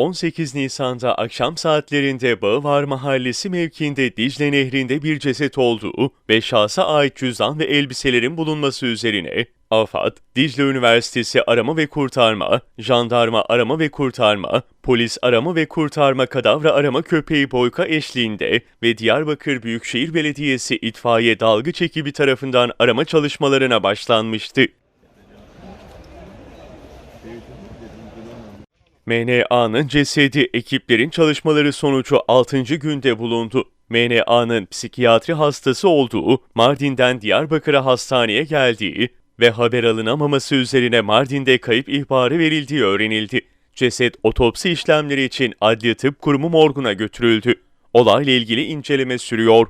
18 Nisan'da akşam saatlerinde Bağvar Mahallesi mevkiinde Dicle Nehri'nde bir ceset olduğu ve şahsa ait cüzdan ve elbiselerin bulunması üzerine AFAD, Dicle Üniversitesi Arama ve Kurtarma, Jandarma Arama ve Kurtarma, Polis Arama ve Kurtarma Kadavra Arama Köpeği Boyka eşliğinde ve Diyarbakır Büyükşehir Belediyesi İtfaiye Dalgıç ekibi tarafından arama çalışmalarına başlanmıştı. MNA'nın cesedi ekiplerin çalışmaları sonucu 6. günde bulundu. MNA'nın psikiyatri hastası olduğu, Mardin'den Diyarbakır'a hastaneye geldiği ve haber alınamaması üzerine Mardin'de kayıp ihbarı verildiği öğrenildi. Ceset otopsi işlemleri için Adli Tıp Kurumu morguna götürüldü. Olayla ilgili inceleme sürüyor.